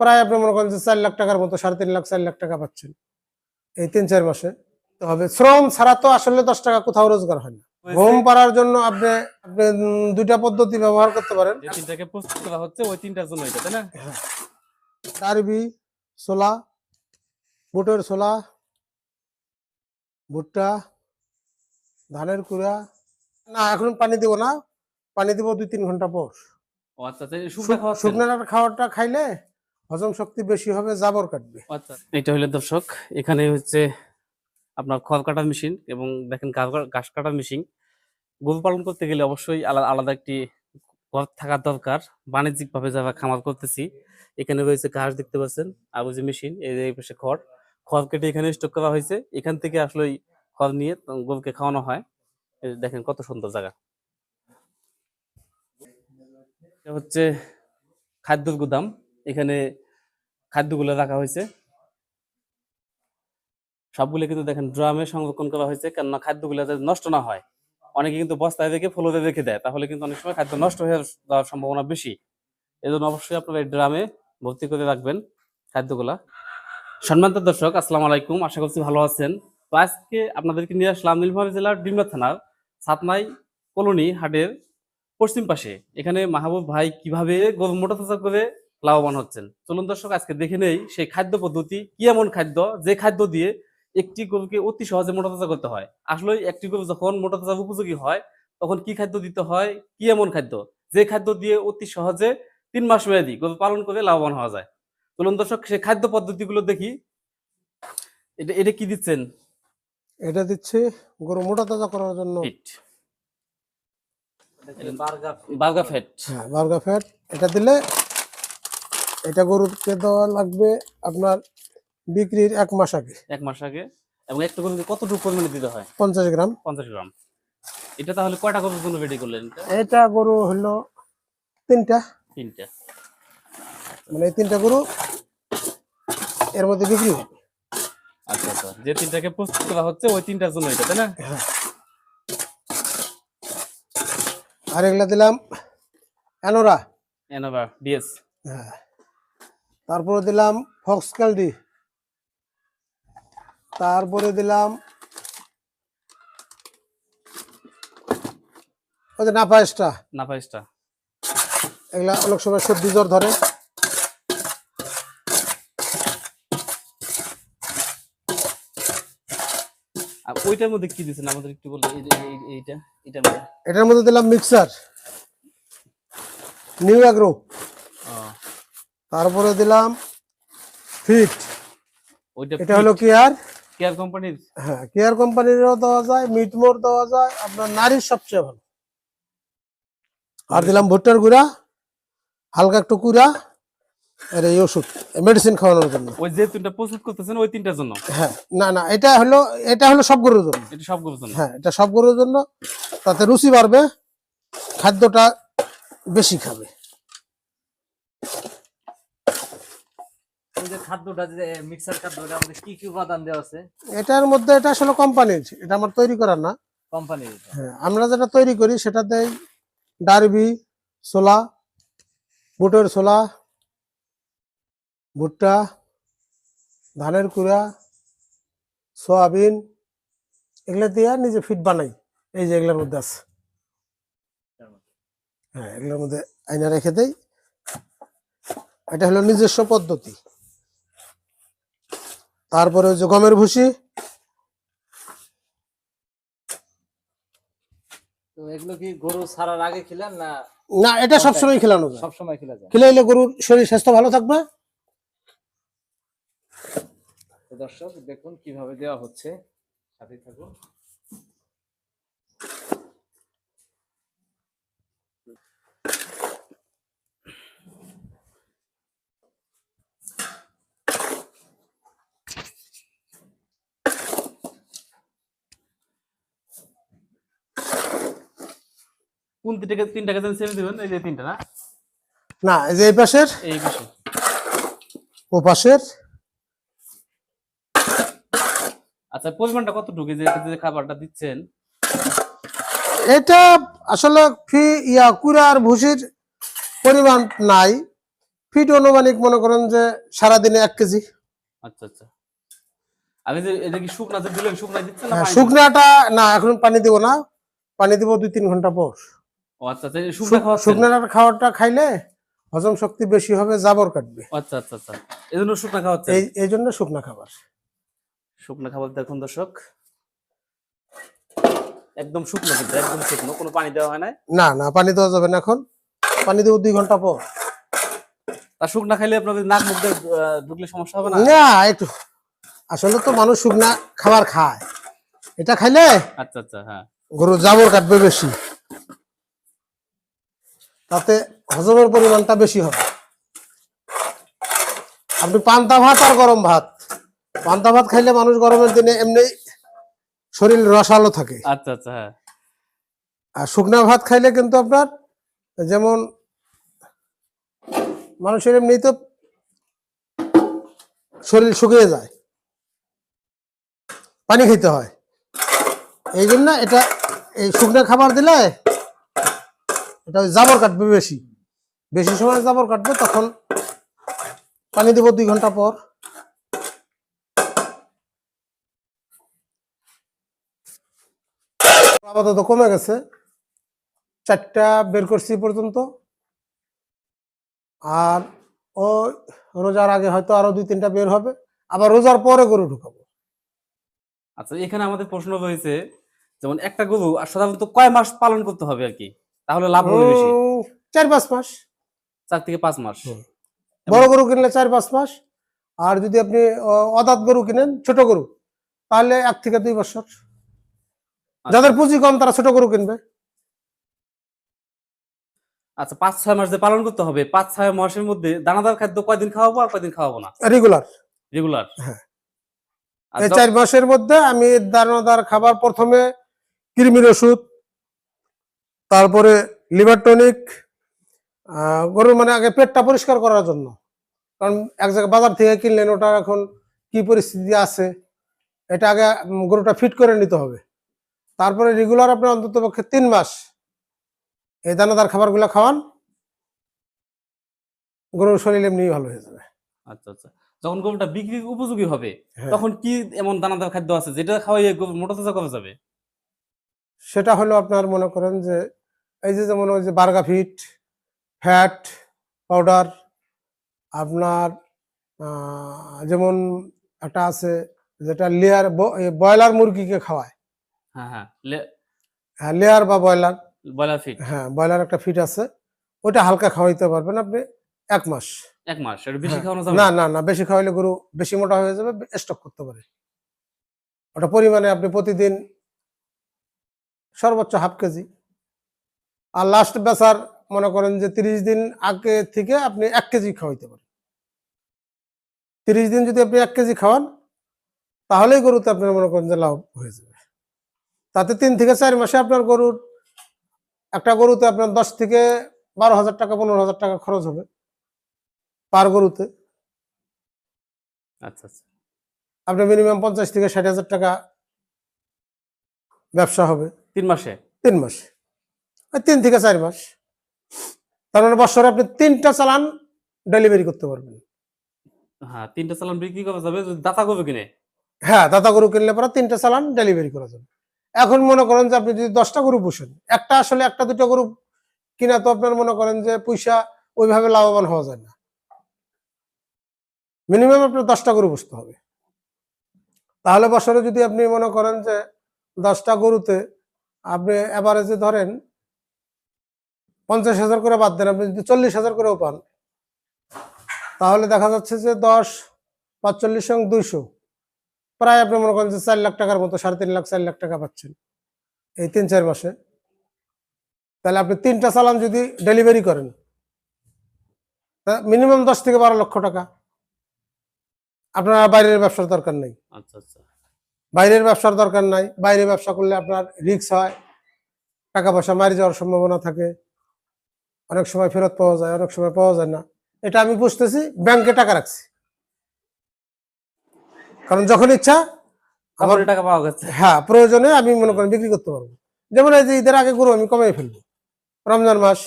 প্রায় আপনি মনে করেন যে চার লাখ টাকার মতো সাড়ে তিন লাখ চার লাখ টাকা পাচ্ছেন এই তিন চার মাসে। তো হবে শ্রম ছাড়া তো আসলে দশ টাকা কোথাও রোজগার হয় না। ঘুম পাড়ার জন্য আপনি আপনি দুইটা পদ্ধতি ব্যবহার করতে পারেন। যে তিনটাকে প্রস্তুত করা হচ্ছে ওই তিনটার জন্য এটা তাই না? ডারবি ছোলা বুটের ছোলা ভুট্টা ধানের কুড়া। না এখন পানি দিব না। পানি দিব দুই তিন ঘণ্টা পর। ও আচ্ছা আচ্ছা শুকনো খাওয়াটা খাইলে হজম শক্তি বেশি হবে, জাবর কাটবে। আচ্ছা এটা হলো দর্শক, এখানে হচ্ছে আপনার খড় কাটার মেশিন এবং দেখেন ঘাস কাটার মেশিন। গরু পালন করতে গেলে অবশ্যই আলাদা আলাদা একটি ঘর থাকা দরকার। বাণিজ্যিক ভাবে যারা খামার করতেছি, এখানে রয়েছে ঘাস দেখতে পাচ্ছেন, আর ওই যে মেশিন, এই পাশে খড়। খড় কেটে এখানে স্টক করা হয়েছে। এখান থেকে আসলে ওই খড় নিয়ে গরুকে খাওয়ানো হয়। দেখেন কত সুন্দর জায়গা। হচ্ছে খাদ্যর গুদাম। এখানে খাদ্যগুলো রাখা হয়েছে। সবগুলো কিন্তু দেখেন ড্রামে সংরক্ষণ করা হয়েছে, কেননা খাদ্যগুলো যাতে নষ্ট না হয়। অনেকে কিন্তু বস্তায় রেখে ফ্লোরে রেখে দেয়, তাহলে কিন্তু অনেক সময় খাদ্য নষ্ট হয়ে যাওয়ার সম্ভাবনা বেশি। এজন্য অবশ্যই আপনারা এই ড্রামে ভর্তি করে রাখবেন খাদ্যগুলা। সম্মানিত দর্শক, আসসালাম আলাইকুম, আশা করছি ভালো আছেন। তো আজকে আপনাদেরকে নিয়ে আসলাম নীলফামারী জেলার ডিমলা থানার সাতমাই কলোনি হাটের পশ্চিম পাশে। এখানে মাহবুব ভাই কীভাবে গরু মোটা তাজা করে লাভবান হচ্ছেন। চলুন দর্শক আজকে দেখে নেই সেই খাদ্য পদ্ধতি কি এমন খাদ্য যে খাদ্য দিয়ে একটি গরুকে অতি সহজে মোটা তাজা করতে হয়? আসলে একটি গরু যখন মোটা তাজা উপযোগী হয় তখন কি খাদ্য দিতে হয় কি এমন খাদ্য? যে খাদ্য দিয়ে অতি সহজে তিন মাস মেয়াদি গরু পালন করে লাভবান হওয়া যায়। চলুন দর্শক সেই খাদ্য পদ্ধতিগুলো দেখি। এটা এটা কি দিচ্ছেন? এটা দিচ্ছে গরু মোটা তাজা করার জন্য। বার্গা ফ্যাট হ্যাঁ বার্গা ফ্যাট এটা দিলে এটা গরুকে দেওয়া লাগবে আপনার বিক্রির এক মাস আগে। এক মাস আগে। এবং একটা গরুকে কতটুকু পরিমাণে দিতে হয়? পঞ্চাশ গ্রাম। পঞ্চাশ গ্রাম। এটা তাহলে কয়টা গরুর জন্য রেডি করলেন? এটা? গরু হলো তিনটা। তিনটা। মানে এই তিনটা গরু এর মধ্যে বিক্রি হবে। আচ্ছা আচ্ছা। যে তিনটাকে প্রস্তুত করা হচ্ছে ওই তিনটার জন্য এটা তাই না? আর এগুলা দিলাম অ্যানোরা। এনাবা ডিএস। হ্যাঁ। তারপরে দিলাম ফক্স ক্যালডি। তারপরে দিলাম ওই যে নাপায়েসটা না পাইসটা এগুলা অনেক সময় সর্দি জ্বর ধরে। ওইটার মধ্যে কি দিচ্ছেন আমাদের একটু বললে এই এইটা এটার মধ্যে। এটার মধ্যে দিলাম মিক্সার। New agro. ও, তারপরে দিলাম ফিট। এটা হলো কেয়ার। কেয়ার কোম্পানির? হ্যাঁ কেয়ার কোম্পানিরও দেওয়া যায় মিটমোর দেওয়া যায় আপনার নারীর সবচেয়ে ভালো। আর দিলাম ভুট্টার গুঁড়া হালকা একটু কুড়া আর এই ওষুধ মেডিসিন খাওয়ানোর জন্য। ওই যে তিনটা প্রস্তুত করতেছেন ওই তিনটার জন্য? হ্যাঁ না না এটা হলো এটা হলো সব গরুর জন্য। এটা সব গরুর জন্য? হ্যাঁ এটা সব গরুর জন্য। তাতে রুচি বাড়বে খাদ্যটা বেশি খাবে এই যে খাদ্যটা যে মিক্সার খাদ্যটা আমাদের কি কি উপাদান দেওয়া আছে? এটার মধ্যে এটা আসলে কোম্পানির এটা আমার তৈরি করা না। কোম্পানির হ্যাঁ আমরা যেটা তৈরি করি সেটাতে ডারবি ছোলা বুটের ছোলা ভুট্টা ধানের কুড়া সয়াবিন এগুলো দিয়ে নিজে ফিট বানাই। এই যে এগুলোর মধ্যে আছে। হ্যাঁ এগুলোর মধ্যে আইনা রেখে দেয় এটা হলো নিজস্ব পদ্ধতি। তারপরে হচ্ছে গমের ভুসি। তো এগুলো কি গরু ছাড়ার আগে খেলেন না? না এটা সবসময় খেলানো যায়। সবসময় খেলা যায়। খেলে গরুর শরীর স্বাস্থ্য ভালো থাকবে। দর্শক দেখুন কীভাবে দেওয়া হচ্ছে। সাথে থাকুন। কোন তিনটাকে তিনটাকে যেন ছেড়ে দিবেন এই যে তিনটা না? না এই যে এই পাশের? এই পাশে। ও পাশের? আচ্ছা পরিমাণটা কতটুকু? এই যে যে খাবারটা দিচ্ছেন। এটা আসলে ফি ইয়া কুড়া আর ভুসির পরিমাণ নাই। ফিট অনুমানিক মনে করেন যে সারাদিনে এক কেজি। আচ্ছা আচ্ছা। আমি যে এটা কি শুকনা দিলেন শুকনা দিচ্ছেন না হ্যাঁ, শুকনাটা না এখন পানি দিব না। পানি দিব দুই তিন ঘণ্টা পর। আচ্ছা আচ্ছা শুকনা খাওয়া খাওয়াটা খাইলে হজম শক্তি বেশি হবে জাবর কাটবে। আচ্ছা আচ্ছা আচ্ছা এই জন্য শুকনা খাওয়াচ্ছে এই জন্য শুকনা খাবার। শুকনো খাবার দেখুন দর্শক। একদম শুকনো কিন্তু একদম শুকনো কোনো পানি দেওয়া হয় না না না পানি দেওয়া যাবে না এখন। পানি দেবো দুই ঘণ্টা পর। আর শুকনা খাইলে আপনার নাক মুখ দিয়ে, ঢুকলে সমস্যা হবে না? না একটু আসলে তো মানুষ শুকনা খাবার খায়। এটা খাইলে আচ্ছা আচ্ছা হ্যাঁ। গরু জাবর কাটবে বেশি। তাতে হজমের পরিমাণটা বেশি হবে। আপনি পান্তা ভাত আর গরম ভাত। পান্তা ভাত খাইলে মানুষ গরমের দিনে এমনি শরীর রসালো থাকে। আচ্ছা আচ্ছা হ্যাঁ। আর শুকনা ভাত খাইলে কিন্তু আপনার যেমন মানুষের এমনি তো শরীর শুকিয়ে যায়। পানি খেতে হয়। এই জন্য এটা এই শুকনো খাবার দিলে এটা জাবর কাটবে বেশি। বেশি সময় জাবর কাটবে, তখন পানি দেবো দুই ঘণ্টা পর। আপাতত কমে গেছে। চারটা বের করছি পর্যন্ত। আর ও রোজার আগে হয়তো আরও দুই তিনটা বের হবে। আবার রোজার পরে গরু ঢুকাবো। আচ্ছা এখানে আমাদের প্রশ্ন রয়েছে, যেমন একটা গরু সাধারণত কয় মাস পালন করতে হবে আর কি? তাহলে লাভ হবে বেশি? চার পাঁচ মাস। চার থেকে পাঁচ মাস। বড় গরু কিনলে চার পাঁচ মাস। আর যদি আপনি অদাঁত গরু কিনেন ছোট গরু তাহলে এক থেকে দুই বছর। যাদের পুঁজি কম তারা ছোট গরু কিনবে। আচ্ছা পাঁচ ছয় মাস যে পালন করতে হবে পাঁচ ছয় মাসের মধ্যে দানাদার খাদ্য কয়দিন খাওয়াবো আর কয়দিন খাওয়াবো না? রেগুলার রেগুলার হ্যাঁ। চার মাসের মধ্যে আমি দানাদার খাবার প্রথমে কৃমির ওষুধ তারপরে লিভার টনিক গরুর মানে আগে পেটটা পরিষ্কার করার জন্য। কারণ এক জায়গায় বাজার থেকে কিনলেন ওটা এখন কি পরিস্থিতি আছে এটা আগে গরুটা ফিট করে নিতে হবে। তারপরে রেগুলার আপনার অন্তত পক্ষে তিন মাস এই দানাদার খাবারগুলো খাওয়ান গরুর শরীর এমনি ভালো হয়ে যাবে। আচ্ছা আচ্ছা। যখন গরুটা বিক্রি উপযোগী হবে হ্যাঁ। তখন কি এমন দানাদার খাদ্য আছে যেটা খাওয়াই গরু মোটা তাজা করা যাবে? সেটা হলো আপনার মনে করেন যে এই যে যেমন ওই যে বার্গা ফিট ফ্যাট পাউডার আপনার যেমন একটা আছে যেটা লেয়ার ব্রয়লার মুরগিকে খাওয়ায়। হ্যাঁ হ্যাঁ হ্যাঁ লেয়ার বা ব্রয়লার। Broiler fit. হ্যাঁ ব্রয়লার একটা ফিট আছে। ওটা হালকা খাওয়াইতে পারবেন আপনি এক মাস। এক মাস বেশি হ্যাঁ। খাওয়ানো যাবে না না না বেশি খাওয়াইলে গরু বেশি মোটা হয়ে যাবে স্টক করতে পারে। ওটা পরিমাণে আপনি প্রতিদিন সর্বোচ্চ হাফ কেজি। আর লাস্ট বেচার মনে করেন যে তিরিশ দিন আগে থেকে আপনি এক কেজি খাওয়াইতে পারেন। তিরিশ দিন যদি আপনি এক কেজি খাওয়ান তাহলেই গরুতে আপনার মনে করেন যে লাভ হয়ে যাবে। তাতে তিন থেকে চার মাসে আপনার গরুর একটা গরুতে আপনার দশ থেকে বারো হাজার টাকা পনেরো হাজার টাকা খরচ হবে পার গরুতে। আচ্ছা আচ্ছা। আপনার মিনিমাম পঞ্চাশ থেকে ষাট হাজার টাকা ব্যবসা হবে। তিন মাসে? তিন মাস। তিন থেকে চার মাস। তার মানে বছরে আপনি তিনটা চালান ডেলিভারি করতে পারবেন। হ্যাঁ তিনটা চালান বিক্রি করা যাবে দাতা করবে কিনে। হ্যাঁ দাদা গরু কিনলে পরে তিনটা চালান ডেলিভারি করা যাবে। এখন মনে করেন যে আপনি যদি দশটা গরু পুষেন একটা আসলে একটা দুটো গরু কিনা তো আপনার মনে করেন যে পয়সা ওইভাবে লাভবান হওয়া যায় না। মিনিমাম আপনার দশটা গরু পুষতে হবে। তাহলে বছরে যদি আপনি মনে করেন যে দশটা গরুতে আপনি এভারেজে ধরেন পঞ্চাশ হাজার করে বাদ দেন আপনি যদি চল্লিশ হাজার করেও পান তাহলে দেখা যাচ্ছে যে দশ পাঁচচল্লিশ সঙ্গে দুইশো প্রায় আপনি মনে করেন যে চার লাখ টাকার মতো সাড়ে তিন লাখ চার লাখ টাকা পাচ্ছেন এই তিন চার মাসে। তাহলে আপনি তিনটা চালান যদি ডেলিভারি করেন মিনিমাম দশ থেকে বারো লক্ষ টাকা। আপনার বাইরের ব্যবসার দরকার নেই। আচ্ছা আচ্ছা। বাইরের ব্যবসার দরকার নাই। বাইরে ব্যবসা করলে আপনার রিস্ক হয় টাকা পয়সা মারি যাওয়ার সম্ভাবনা থাকে। অনেক সময় ফেরত পাওয়া যায় অনেক সময় পাওয়া যায় না। এটা আমি বুঝতেছি ব্যাংকে টাকা রাখছি। কারণ যখন ইচ্ছা আমার টাকা পাওয়া গেছে। হ্যাঁ প্রয়োজনে আমি মনে করেন বিক্রি করতে পারব। যেমন এই যে ঈদের আগে গরু আমি কমিয়ে ফেলব রমজান মাস।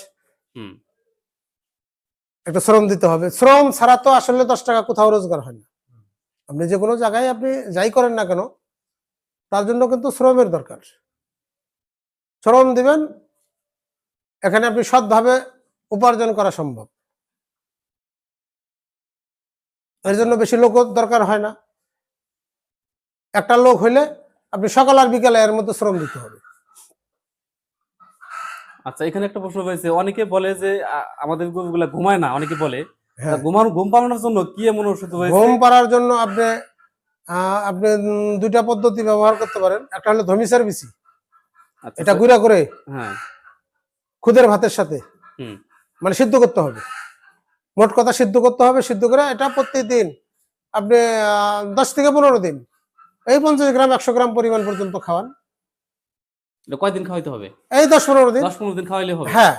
একটা শ্রম দিতে হবে। শ্রম ছাড়া তো আসলে দশ টাকা কোথাও রোজগার হয় না। আপনি যে কোনো জায়গায় আপনি যাই করেন না কেন তার জন্য কিন্তু শ্রমের দরকার। শ্রম দিবেন এখানে আপনি সৎভাবে উপার্জন করা সম্ভব। এর জন্য বেশি লোক দরকার হয় না। একটা লোক হইলে আপনি সকাল আর বিকালে এর মধ্যে শ্রম দিতে হবে। আচ্ছা এখানে একটা প্রশ্ন রয়েছে। অনেকে বলে যে আমাদের গরুগুলা ঘুমায় না অনেকে বলে। হ্যাঁ। ঘুমানো ঘুম পালানোর জন্য কি এমন ওষুধ রয়েছে? ঘুম পাড়ার জন্য আপনি আপনি দুইটা পদ্ধতি ব্যবহার করতে পারেন। একটা হলো ধমিসার বিচি। আচ্ছা, এটা আচ্ছা, গুঁড়া করে হ্যাঁ। খুদের ভাতের সাথে। মানে সিদ্ধ করতে হবে। মোট কথা সিদ্ধ করতে হবে সিদ্ধ করে এটা প্রত্যেকদিন আপনি দশ থেকে পনেরো দিন। এই পঞ্চাশ গ্রাম একশো গ্রাম পরিমাণ পর্যন্ত খাওয়ান। কয়দিন খাওয়াইতে হবে? এই দশ পনেরো দিন। দশ পনেরো দিন খাওয়াইলে হবে? হ্যাঁ।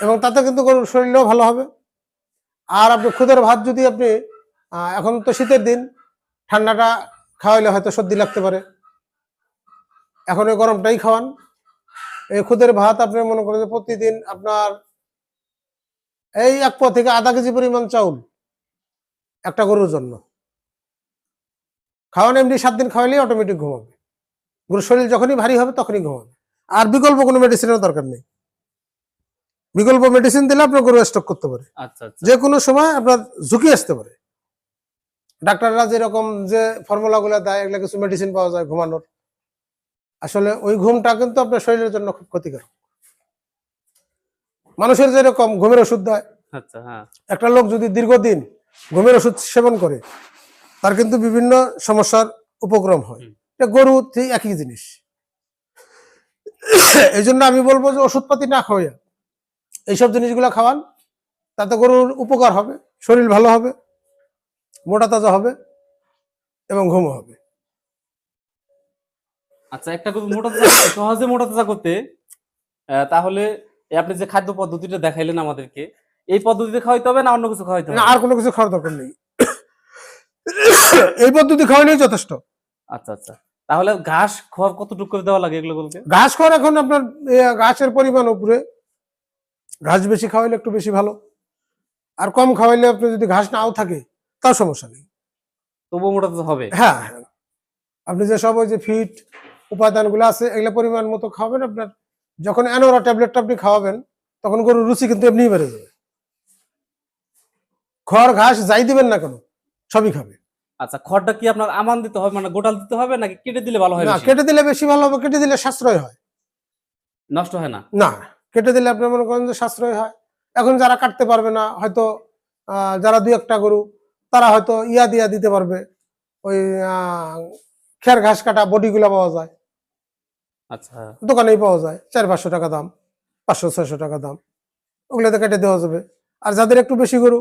এবং তাতে কিন্তু গরুর শরীরও ভালো হবে। আর আপনি খুদের ভাত যদি আপনি এখন তো শীতের দিন ঠান্ডাটা খাওয়াইলে হয়তো সর্দি লাগতে পারে। এখন এই গরমটাই খাওয়ান। খুদের ভাত আপনি মনে করেন যে প্রতিদিন আপনার এই এক পা থেকে আধা কেজি পরিমাণ চাউল একটা গরুর জন্য। খাওয়ান এমনি সাত দিন খাওয়াইলেই অটোমেটিক ঘুমাবে। গরুর শরীর যখনই ভারী হবে তখনই ঘুমাবে। আর বিকল্প কোনো মেডিসিনের দরকার নেই। বিকল্প মেডিসিন দিলে আপনার গরু স্টক করতে পারে। আচ্ছা আচ্ছা। যে কোনো সময় আপনার ঝুঁকি আসতে পারে। ডাক্তাররা যেরকম যে ফর্মুলা গুলো দেয় এগুলো কিছু মেডিসিন পাওয়া যায় ঘুমানোর। আসলে ওই ঘুমটা কিন্তু আপনার শরীরের জন্য খুব ক্ষতিকারক মানুষের যেরকম ঘুমের ওষুধ দেয় আচ্ছা হ্যাঁ। একটা লোক যদি দীর্ঘদিন ঘুমের ওষুধ সেবন করে তার কিন্তু বিভিন্ন সমস্যার উপক্রম হয়। এটা গরু ঠিক একই জিনিস। এই জন্য আমি বলব যে ওষুধপাতি না খাওয়া এইসব জিনিসগুলো খাওয়ান। তাতে গরুর উপকার হবে শরীর ভালো হবে মোটা তাজা হবে এবং ঘুম হবে। আচ্ছা একটা গরু মোটা সহজে মোটা তাজা করতে তাহলে আপনি যে খাদ্য পদ্ধতিটা দেখাইলেন আমাদেরকে এই পদ্ধতিতে খাওয়াইতে হবে না অন্য কিছু খাওয়াইতে হবে? না, আর কোনো কিছু খাওয়ার দরকার নেই। এই পদ্ধতি খাওয়ানোই যথেষ্ট। আচ্ছা আচ্ছা। তাহলে ঘাস খোয়া কতটুকু করে দেওয়া লাগে এগুলো বলতে? ঘাস খাওয়ার এখন আপনার ঘাসের পরিমাণ উপরে। ঘাস বেশি খাওয়াইলে একটু বেশি ভালো। আর কম খাওয়াইলে আপনি যদি ঘাস নাও থাকে তাও সমস্যা নেই। তবুও মোটা হবে? হ্যাঁ হ্যাঁ। আপনি যে সব ওই যে ফিট উপাদানগুলো আছে এগুলো পরিমাণ মতো খাওয়াবেন আপনার। যখন অ্যানোরা ট্যাবলেটটা আপনি খাওয়াবেন তখন গরুর রুচি কিন্তু এমনিই বেড়ে যাবে। খড় ঘাস যাই দিবেন না কেন সবই খাবে আচ্ছা খড়টা কি আপনার আমান দিতে হবে মানে গোটাল দিতে হবে নাকি কেটে দিলে ভালো হয় না কেটে দিলে বেশি ভালো হবে কেটে দিলে সাশ্রয় হয়। নষ্ট হয় না? না কেটে দিলে আপনি মনে করেন যে সাশ্রয় হয়। এখন যারা কাটতে পারবে না হয়তো আহ, যারা দুই একটা গরু তারা হয়তো ইয়া দিয়া দিতে পারবে ওই আহ, খের ঘাস কাটা বডিগুলো পাওয়া যায়। আচ্ছা। দোকানেই পাওয়া যায়। চার পাঁচশো টাকা দাম পাঁচশো ছয়শো টাকা দাম। ওগুলোতে কেটে দেওয়া যাবে। আর যাদের একটু বেশি গরু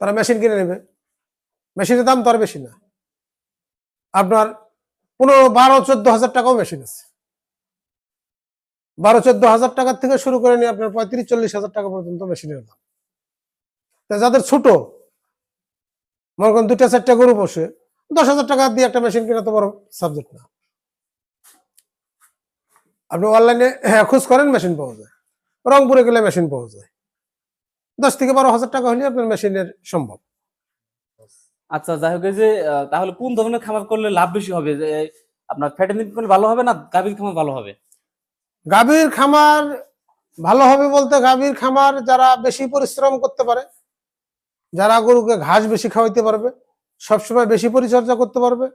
তারা মেশিন কিনে নেবে। মেশিনের দাম তো আর বেশি না। আপনার পনেরো বারো চোদ্দ হাজার টাকাও মেশিন আছে। বারো চোদ্দ হাজার টাকার থেকে শুরু করে নিয়ে আপনার পঁয়ত্রিশ চল্লিশ হাজার টাকা পর্যন্ত মেশিনের দাম। তা যাদের ছোট মনে করেন দুটা চারটা গরু বসে দশ হাজার টাকা দিয়ে একটা মেশিন কেনা তো বড় সাবজেক্ট না। আপনি অনলাইনে হ্যাঁ খোঁজ করেন মেশিন পাওয়া যায়। রংপুরে গেলে মেশিন পাওয়া যায়। দশ থেকে বারো হাজার টাকা হলে আপনার মেশিনের সম্ভব। আচ্ছা যাই হোক যে তাহলে কোন ধরনের খামার করলে লাভ বেশি হবে? যে আপনার ফ্যাটেনিং ভালো হবে না গাভীর খামার ভালো হবে? গাভীর খামার ভালো হবে বলতে গাভীর খামার যারা বেশি পরিশ্রম করতে পারে যারা গরুকে ঘাস বেশি খাওয়াইতে পারবে সবসময় বেশি পরিচর্যা করতে পারবে।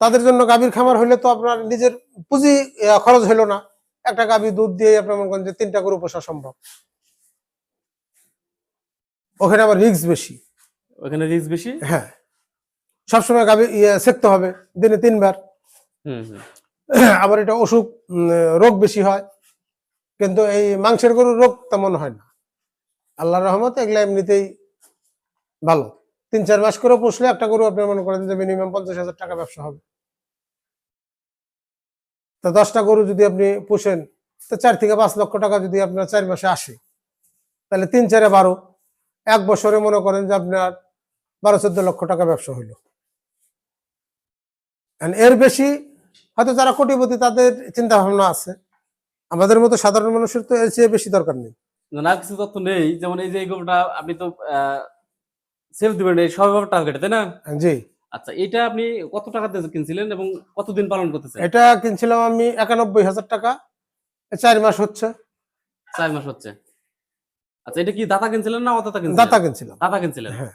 তাদের জন্য গাভীর খামার হইলে তো আপনার নিজের পুঁজি খরচ হইল না। একটা গাভী দুধ দিয়ে আপনার মনে করেন যে তিনটা গরু পোষা সম্ভব। ওখানে আবার রিস্ক বেশি। ওখানে রিস্ক বেশি? হ্যাঁ। সবসময় গাভী ইয়ে সেকতে হবে দিনে তিনবার। আবার এটা অসুখ রোগ বেশি হয়। কিন্তু এই মাংসের গরুর রোগ তেমন হয় না। আল্লাহ রহমত এগুলা এমনিতেই ভালো। তিন চার মাস করে পুষলে একটা গরু আপনি মনে করেন যে মিনিমাম পঞ্চাশ হাজার টাকা ব্যবসা হবে। তা দশটা গরু যদি আপনি পুষেন, তো চার থেকে পাঁচ লক্ষ টাকা যদি আপনার চার মাসে আসে, তাহলে তিন চারে বারো। এক বছরে মনে করেন যে আপনার বারো চোদ্দ লক্ষ টাকা ব্যবসা হইল। এর বেশি হয়তো যারা কোটিপতি তাদের চিন্তা ভাবনা আছে। আমাদের মতো সাধারণ মানুষের তো এর চেয়ে বেশি দরকার নেই। না কিছু তথ্য নেই। যেমন এই যে গরুটা, আপনি তো সেল দিবেন এই সব টার্গেটে তাই না? জি। আচ্ছা এটা আপনি কত টাকা দিয়ে কিনছিলেন এবং কতদিন পালন করতেছেন? এটা কিনছিলাম আমি একানব্বই হাজার টাকা। চার মাস হচ্ছে। চার মাস হচ্ছে। আচ্ছা এটা কি দাতা কিনছিলেন না অদাতা কিনছিলেন? দাতা কিনছিলাম। দাতা কিনছিলেন? হ্যাঁ।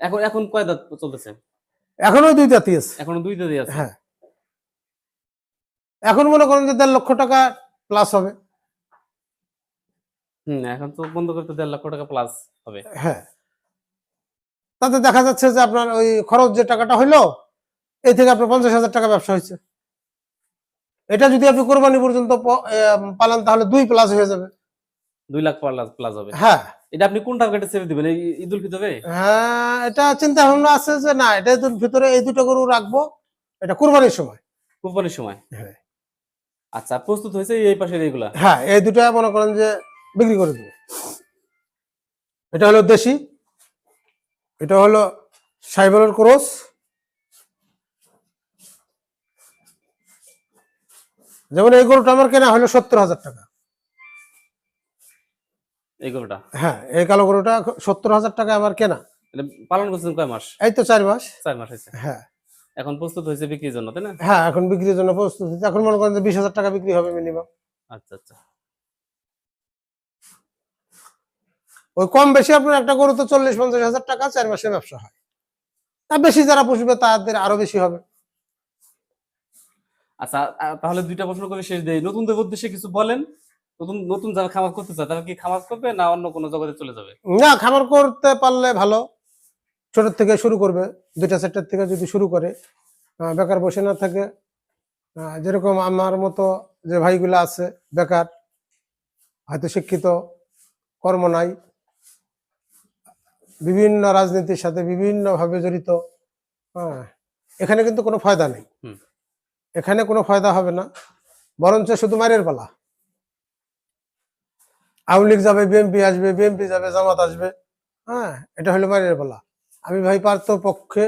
এখন এখন কয় দাঁত চলতেছে? এখনও দুই জাতি আছে। এখনও দুই দাঁতই আছে? হ্যাঁ। এখন মনে করেন যে দেড় লক্ষ টাকা প্লাস হবে। হুম এখন তো বন্ধ করতে দেড় লক্ষ টাকা প্লাস হবে। হ্যাঁ। তাতে দেখা যাচ্ছে যে আপনার ওই খরচ যে টাকাটা হইল এই থেকে আপনার পঞ্চাশ হাজার টাকা ব্যবসা হয়েছে। এটা যদি আপনি কোরবানি পর্যন্ত পালান তাহলে দুই প্লাস হয়ে যাবে। দুই লাখ প্লাস প্লাস হবে। হ্যাঁ। এটা আপনি কোন টার্গেটে সেভ দিবেন? এই ঈদুল ফিতরে? হ্যাঁ এটা চিন্তা ভাবনা আছে যে না এটা এই দুটো গরু রাখব এটা কোরবানির সময়। কুরবানির সময়? হ্যাঁ। আচ্ছা প্রস্তুত হয়েছে এই পাশের এইগুলা? হ্যাঁ এই দুটো মনে করেন যে বিক্রি করে দেবো। এটা হলো দেশি এটা হলো সাইবরের ক্রস যেমন এই গরুটা আমার কেনা হলো সত্তর হাজার টাকা। এই গরুটা? হ্যাঁ এই কালো গরুটা সত্তর হাজার টাকা আমার কেনা। এটা পালন করছেন কয় মাস? এই তো চার মাস। চার মাস হয়েছে। হ্যাঁ। এখন প্রস্তুত হয়েছে বিক্রির জন্য তাই না? হ্যাঁ এখন বিক্রির জন্য প্রস্তুত হয়েছে। এখন মনে করেন যে বিশ হাজার টাকা বিক্রি হবে মিনিমাম আচ্ছা আচ্ছা। ওই কম বেশি আপনার একটা গরু তো চল্লিশ পঞ্চাশ হাজার টাকা চার মাসে ব্যবসা হয়। আর বেশি যারা পুষবে তাদের আরও বেশি হবে। আচ্ছা তাহলে দুইটা প্রশ্ন করে শেষ দেই। নতুনদের উদ্দেশ্যে কিছু বলেন? নতুন নতুন যারা খামার করতে চায় তারা কি খামার করবে না অন্য কোনো জগতে চলে যাবে? না খামার করতে পারলে ভালো। ছোট থেকে শুরু করবে দুইটা চারটার থেকে যদি শুরু করে। বেকার বসে না থাকে। যেরকম আমার মতো যে ভাইগুলো আছে বেকার হয়তো শিক্ষিত কর্ম নাই। বিভিন্ন রাজনীতির সাথে বিভিন্নভাবে জড়িত। হ্যাঁ এখানে কিন্তু কোনো ফায়দা নেই। এখানে কোনো ফায়দা হবে না। বরঞ্চ শুধু মারের পালা। আওয়ামী লীগ যাবে বিএনপি আসবে বিএনপি যাবে জামাত আসবে। হ্যাঁ এটা হলো মারের পালা। আমি ভাই পার্থ পক্ষে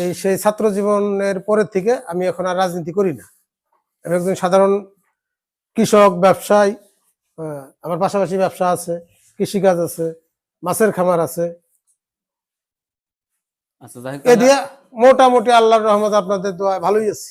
এই সেই ছাত্র জীবনের পরের থেকে আমি এখন আর রাজনীতি করি না। আমি একজন সাধারণ কৃষক ব্যবসায়ী হ্যাঁ, আমার পাশাপাশি ব্যবসা আছে কৃষিকাজ আছে মাছের খামার আছে এ দিয়ে মোটামুটি আল্লাহর রহমত আপনাদের দোয়া ভালোই আছে।